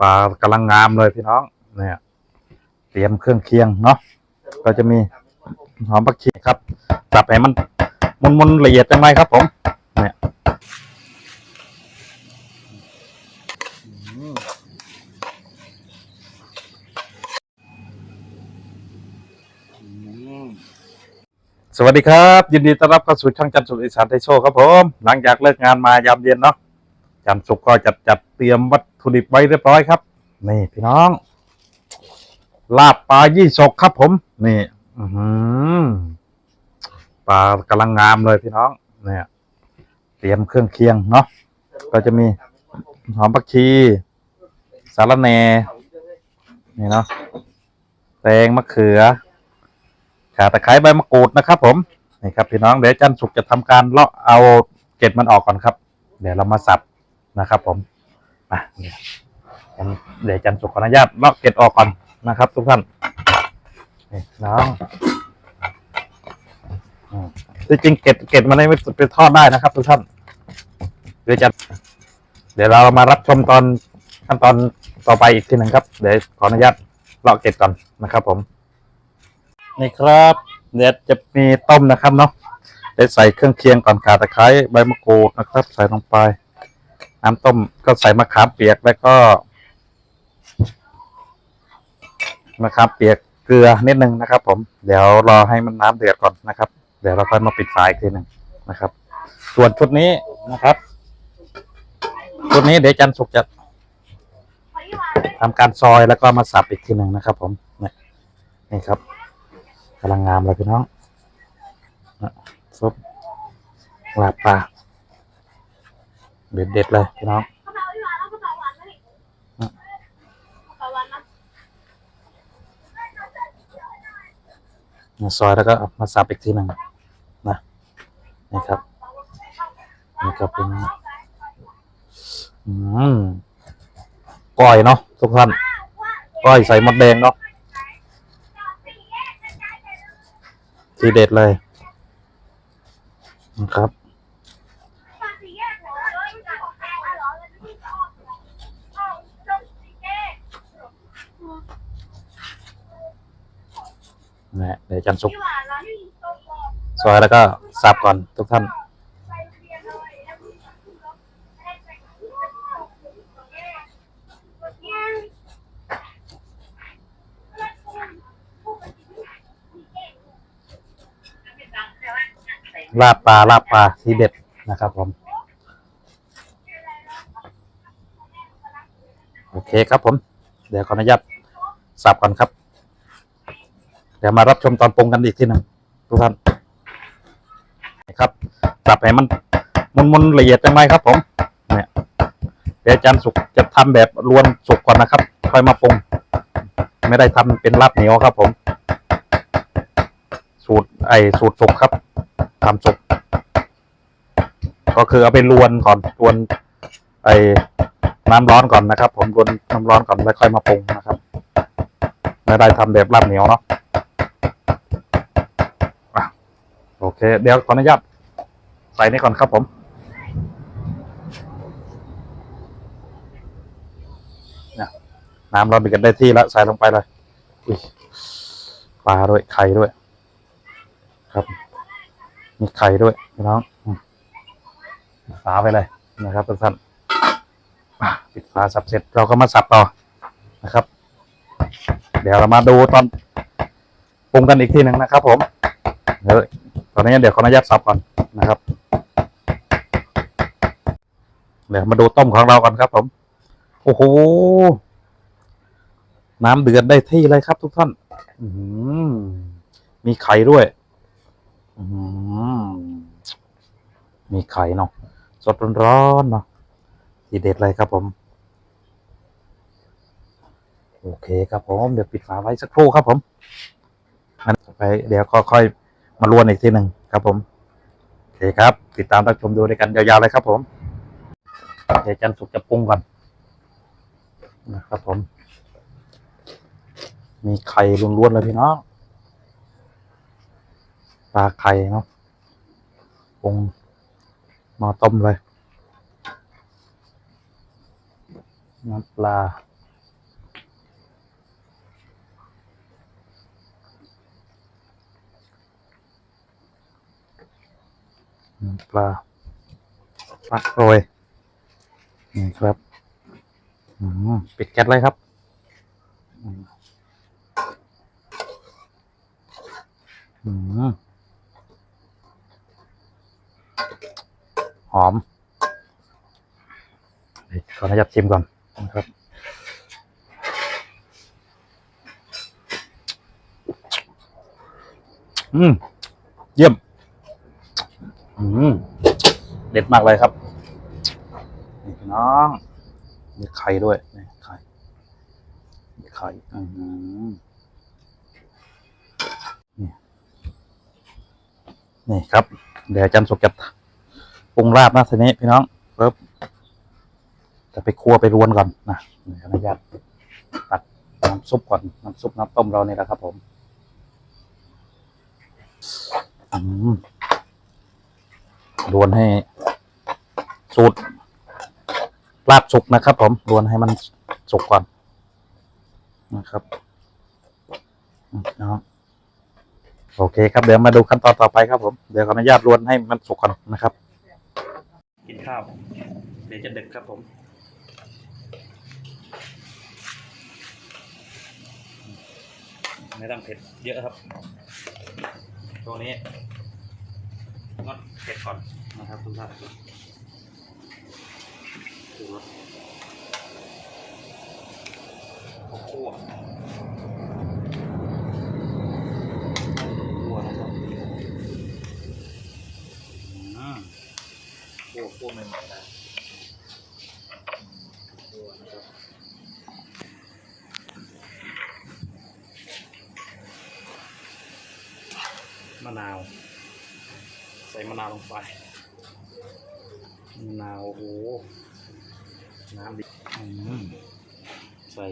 ปลากำลังงามเลยพี่น้องเนี่ยเตรียมเครื่องเคียงเนาะก็จะมีหอมผักชีครับจับให้มันมุนๆละเอียดจังไรครับ ผมเนี่ยสวัสดีครับ ยินดีต้อนรับเข้าสู่ช่างจันทร์สุขอีสานไทยโชว์ครับผม หลังจากเลิกงานมายามเย็นเนาะจันทร์สุขก็จัดจัดเตรียมวัต ถุดิบไว้เรียบร้อยครับ นี่พี่น้อง ลาบปลายี่สกครับผม นี่ อืปลากำลังงามเลยพี่น้อง เนี่ย เตรียมเครื่องเคียงเนาะ ก็จะมีหอมผักชี สารแหน่นี่เนาะ แตงมะเขือขาตะไคร้ใบมะกรูดนะครับ ผม นี่ครับ พี่น้อง เดี๋ยวจันสุกจะทำการเลาะเอาเกล็ดมันออกก่อนครับ เดี๋ยวเรามาสับนะครับผม มาเดี๋ยวเดี๋ยวจันสุกขออนุญาตเลาะเกล็ดออกก่อนนะครับ ทุกท่านนี่น้องที่จริงเกล็ดเกล็ดมันไม่ไปทอดได้นะครับ ทุกท่านเดี๋ยวจะเดี๋ยวเรามารับชมตอนขั้นตอนต่อไปอีกทีหนึ่งครับ เดี๋ยวขออนุญาตเลาะเกล็ดก่อนนะครับ ผมนี่ครับ เดี๋ยวจะมีต้มนะครับเนาะเดี๋ยวใส่เครื่องเคียงก่อนขาตะไคร้ใบมะกรูดนะครับ ใส่ลงไป น้ำต้มก็ใส่มะขามเปียกแล้วก็มะขามเปียกเกลือนิดนึงนะครับ ผม เดี๋ยวรอให้มันน้ำเดือดก่อนนะครับ เดี๋ยวเราค่อยมาปิดฝาอีกทีหนึ่งนะครับ ส่วนชุดนี้นะครับชุดนี้เดี๋ยวจันสุกจะทำการซอยแล้วก็มาสับอีกทีหนึ่งนะครับ ผมนี่นี่ครับกำลังงามเลยพี่น้องซุปลาปลา เด็ดเด็ดๆเลยพี่น้องกระเป๋าพี่หวานเอากระเป๋าหวานมาดิกระเป๋าหวานนะมาซอยแล้วก็เอามาสับอีกทีหนึ่งนะนี่ครับนี่ครับเป็นอืมก้อยเนาะทุกท่านก้อยใส่มดแดงเนาะทีเด็ดเลยนะครับ ปาสี่แยกเหรอเออไม่ใช่ของแกเหรอแล้วที่ชอบเหรอเอาลงสี่แยก นะเดี๋ยวจันสุกพี่หวานแล้วที่ตรงบอกซอยแล้วก็สับก่อนทุกท่านไปเรียนเลยแล้วพี่ก็ขึ้นรถไม่ได้ไปกับพี่ก็เข้าสี่แยกแยกแล้วคุณผู้ปฏิบัติสี่แยกลาบปลาลาบปลาทีเด็ดนะครับผม โอเคครับผม เดี๋ยวขออนุญาตสับก่อนครับ เดี๋ยวมารับชมตอนปรุงกันอีกทีหนึ่งทุกท่านครับสับให้มันมุนๆละเอียดจังไรครับ ผมเนี่ยเดี๋ยวอาจารย์สุกจะทำแบบรวนสุกก่อนนะครับ ค่อยมาปรุง ไม่ได้ทำเป็นลาบเหนียวครับ ผม สูตรไอสูตรสุกครับทำสุกก็คือเอาไปรวนก่อนรวน ไอน้ำร้อนก่อนนะครับ ผมรวนน้ำร้อนก่อนแล้วค่อยมาปรุงนะครับ ไม่ได้ทำแบบลาบเหนียวเนาะ โอเค เดี๋ยวขออนุญาตใส่นี่ก่อนครับผม น้ำเร้อนไปกันได้ที่แล้วใส่ลงไปเลยอุ้ยปลาด้วยไข่ด้วย ครับ มีไข่ด้วยพี่น้องฝาไปเลยนะครับท่านปิดฝาสับเสร็จเราก็มาสับต่อนะครับ เดี๋ยวเรามาดูตอนปรุงกันอีกทีหนึ่งนะครับผมเดี๋ย อนนี้เดี๋ยวขออนุญาตสับก่อนนะครับเดี๋ยวมาดูต้มของเราก่อนครับ ผม โอ้โห น้ำเดือดได้ที่เลยครับ ทุกท่านมีไข่ด้วยมีไข่เนาะสดร้อนๆเนาะทีเด็ดเลยครับผม โอเคครับผม เดี๋ยวปิดฝาไว้สักครู่ครับผมงั้นต่อไปเดี๋ยวค่อย มาลวนอีกทีหนึ่งครับ ผมโอเคครับ ติดตามรับชมดูด้วยกันยาวๆเลยครับผมเดี๋ยวจันสุกจะปรุงก่อนนะครับผม มีไข่ล้วนๆเลยพี่น้องปลาไข่เนาะปรุงมาต้มเลยน้ำปลา ปลาปลาโรยนี่ครับปิดแก๊สเลยครับหอมเดี๋ยวขออนุญาตชิมก่อนนะครับอืม เยี่ยม เด็ดมากเลยครับนี่พี่น้องมีไข่ด้วยนี่ไข่มีไข่อืมนี่นี่ครับ เดี๋ยวจารย์สุกจะปรุงราบนะทีนี้พี่น้องปึ๊บจะไปคั่วไปรวนก่อนนะนี่ขออนุญาตตักน้ำซุปก่อนน้ำซุปน้ำต้มเรานี่แหละครับ ผมอืม รวนให้สูตรลาบสุกนะครับ ผมรวนให้มันสุกก่อนนะครับนะโอเคครับเดี๋ยวมาดูขั้นตอนต่อไปครับผมเดี๋ยวขออนุญาตรวนให้มันสุกก่อนนะครับ กินข้าว เดี๋ยวจะดึกครับผมไม่ต้องเผ็ดเยอะครับ ตัวนี้ งดเผ็ดก่อนนะครับทุกท่านดูรสข้าวคั่วคั่วนะครับอืมคั่วคั่วใหม่ๆนะคั่วนะครับ มะนาว ใส่มะนาวลง ไปมะนาวโอ้โหน้ำดิอืมใส่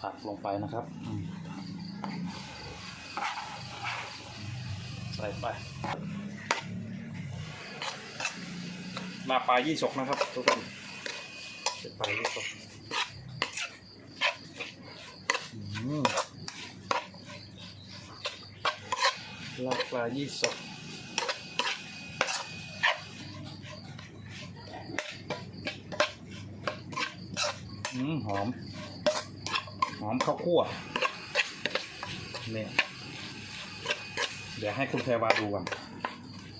ผักลงไปนะครับอืมใส่ไปลาปลายี่สกนะครับ ทุกคนเป็นปลายี่สกอืมลาบปลายี่สก หอม หอมข้าวคั่วเนี่ยเดี๋ยวให้คุณแพรวาดูก่อน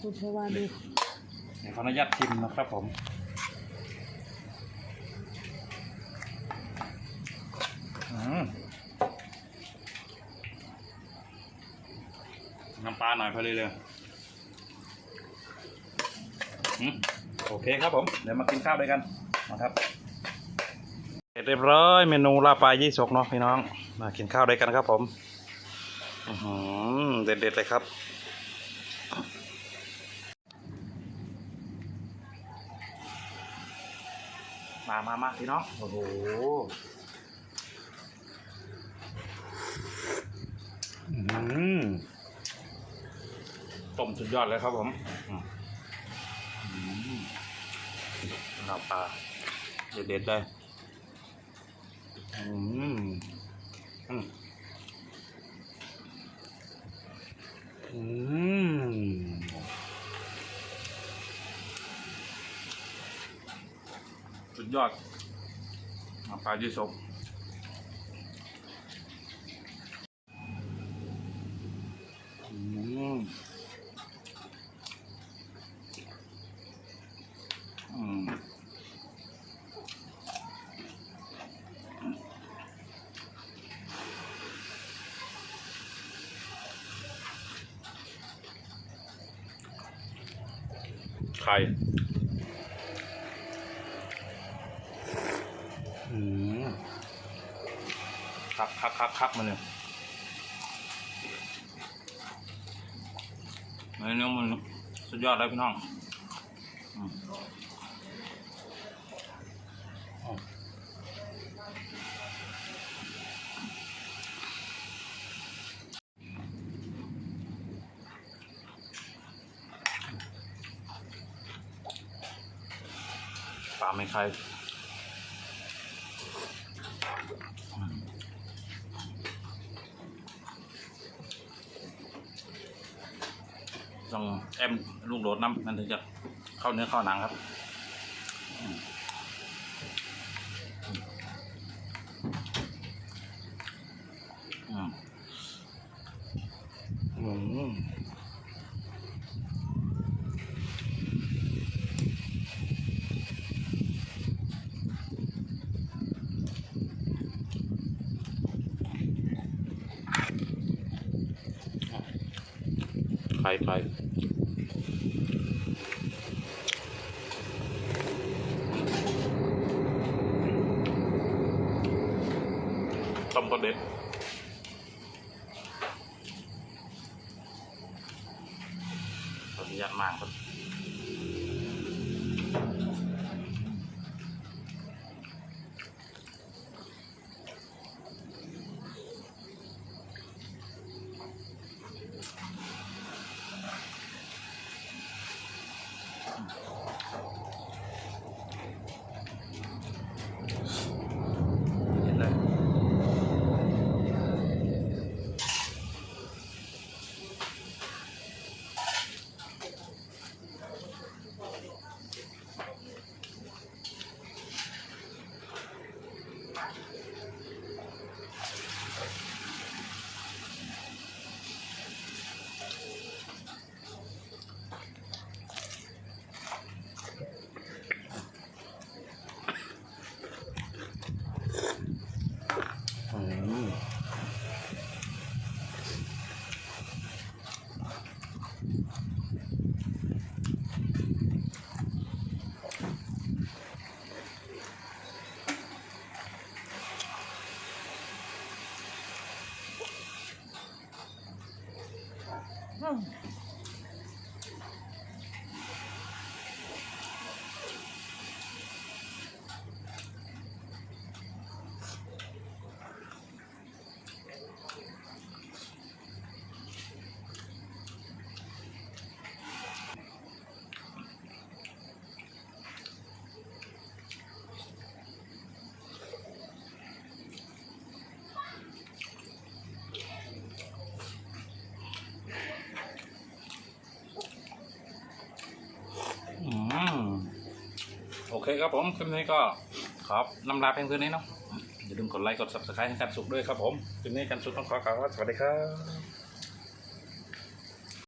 คุณชวาดูเดี๋ยวขออนุญาตชิมนะครับผมอืมน้ำปลาหน่อยพอดีเลยอืมโอเคครับผม เดี๋ยวมากินข้าวด้วยกันนะครับ เรียบร้อยเมนูลาปลายี่สกเนาะพี่น้องมากินข้าวด้วยกันครับผมเด็ดๆเลยครับมามามาพี่น้องโอ้โหต้มสุดยอดเลยครับผมอืมอืมน้ำปลาเด็ดๆเลย อืมอืมอืมสุดยอดน้ำปลายี่สกอืมอืม ไข่อืมคักคักคักคักมาเลยเนื้อมันสุดยอดเลยพี่น้องามไม่ใครต้องแอมลูกโดดน้ำมันถึงจะเข้าเนื้อเข้าหนังครับ ไข่ไข่ต้มก็เด็ดขออนุญาตมากครับ อื เคครับผมคลิปนี้ก็ขอบนำลาเพียงเท่านี้เนาะอย่าลืมกดไลค์กดซับสไครต์ให้กันสุขด้วยครับผมคลิปนี้กันสุขต้องขอกล่าวว่าสวัสดีครับ